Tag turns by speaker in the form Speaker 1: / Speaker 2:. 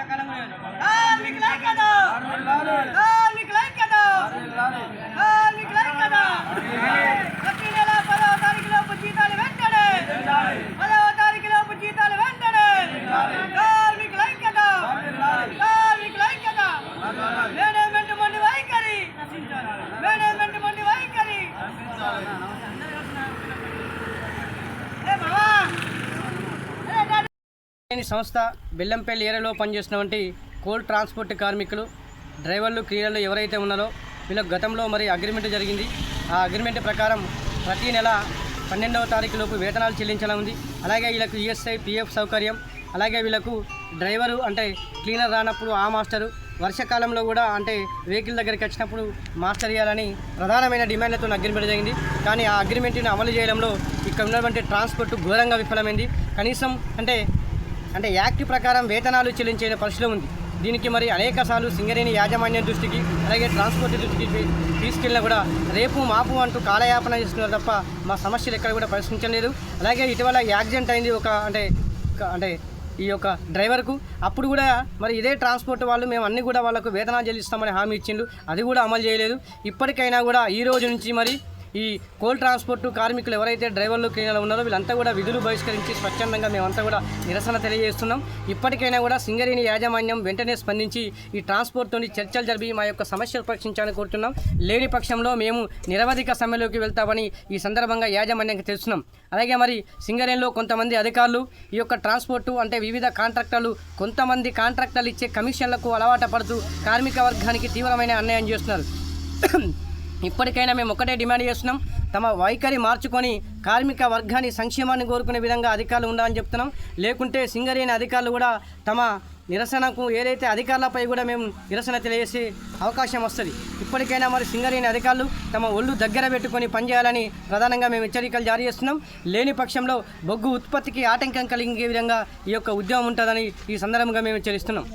Speaker 1: సకాలం సింగరేణి సంస్థ బెల్లంపల్లి ఏరియాలో పనిచేసినటువంటి కోల్ ట్రాన్స్పోర్ట్ కార్మికులు డ్రైవర్లు క్లీనర్లు ఎవరైతే ఉన్నారో వీళ్ళకి గతంలో మరి అగ్రిమెంట్ జరిగింది. ఆ అగ్రిమెంట్ ప్రకారం ప్రతి నెల పన్నెండవ తారీఖు లోపు వేతనాలు చెల్లించాలని ఉంది. అలాగే వీళ్ళకు ఈఎస్ఐ పిఎఫ్ సౌకర్యం అలాగే వీళ్ళకు డ్రైవరు అంటే క్లీనర్ రానప్పుడు ఆ మాస్టరు వర్షాకాలంలో కూడా అంటే వెహికల్ దగ్గరికి వచ్చినప్పుడు మాస్టర్ ఇవ్వాలని ప్రధానమైన డిమాండ్లతో అగ్రిమెంట్ జరిగింది. కానీ ఆ అగ్రిమెంట్ని అమలు చేయడంలో ఇక్కడ ఉన్నటువంటి ట్రాన్స్పోర్ట్ ఘోరంగా విఫలమైంది. కనీసం అంటే అంటే యాక్ట్ ప్రకారం వేతనాలు చెల్లించే పరిస్థితిలో ఉంది. దీనికి మరి అనేక సార్లు సింగరేణి యాజమాన్యం దృష్టికి అలాగే ట్రాన్స్పోర్ట్ దృష్టికి తీసుకెళ్ళినా కూడా రేపు మాపు అంటూ కాలయాపన చేస్తున్నారు తప్ప మా సమస్యలు ఎక్కడ కూడా పరిష్కరించలేదు అలాగే ఇటీవల యాక్సిడెంట్ అయింది ఒక అంటే అంటే ఈ యొక్క డ్రైవర్కు. అప్పుడు కూడా మరి ఇదే ట్రాన్స్పోర్ట్ వాళ్ళు మేము అన్ని కూడా వాళ్ళకు వేతనాలు చెల్లిస్తామని హామీ ఇచ్చిండు అది కూడా అమలు చేయలేదు. ఇప్పటికైనా కూడా ఈ రోజు నుంచి మరి ఈ కోల్ ట్రాన్స్పోర్ట్ కార్మికులు ఎవరైతే డ్రైవర్లు క్లీనర్లు ఉన్నారో వీళ్ళంతా కూడా విధులు బహిష్కరించి స్వచ్ఛందంగా మేమంతా కూడా నిరసన తెలియజేస్తున్నాం. ఇప్పటికైనా కూడా సింగరేణి యాజమాన్యం వెంటనే స్పందించి ఈ ట్రాన్స్పోర్ట్తో చర్చలు జరిపి మా యొక్క సమస్యలు పరిష్కరించాలని కోరుతున్నాం. లేని పక్షంలో మేము నిరవధిక సమ్మెలోకి వెళ్తామని ఈ సందర్భంగా యాజమాన్యానికి తెలుస్తున్నాం. అలాగే మరి సింగరేణిలో కొంతమంది అధికారులు ఈ యొక్క ట్రాన్స్పోర్టు అంటే వివిధ కాంట్రాక్టర్లు కొంతమంది కాంట్రాక్టర్లు ఇచ్చే కమిషన్లకు అలవాటు పడుతూ కార్మిక వర్గానికి తీవ్రమైన అన్యాయం చేస్తున్నారు. ఇప్పటికైనా మేము ఒక్కటే డిమాండ్ చేస్తున్నాం. తమ వైఖరి మార్చుకొని కార్మిక వర్గాన్ని సంక్షేమాన్ని కోరుకునే విధంగా అధికారులు ఉండాలని చెప్తున్నాం. లేకుంటే సింగరేణి అధికారులు కూడా తమ నిరసనకు ఏదైతే అధికారులపై కూడా మేము నిరసన తెలియజేసే అవకాశం వస్తుంది. ఇప్పటికైనా మరి సింగరేణి అధికారులు తమ ఒళ్ళు దగ్గర పెట్టుకొని పనిచేయాలని ప్రధానంగా మేము హెచ్చరికలు జారీ చేస్తున్నాం. లేని పక్షంలో బొగ్గు ఉత్పత్తికి ఆటంకం కలిగే విధంగా ఈ యొక్క ఉద్యమం ఉంటుందని ఈ సందర్భంగా మేము హెచ్చరిస్తున్నాం.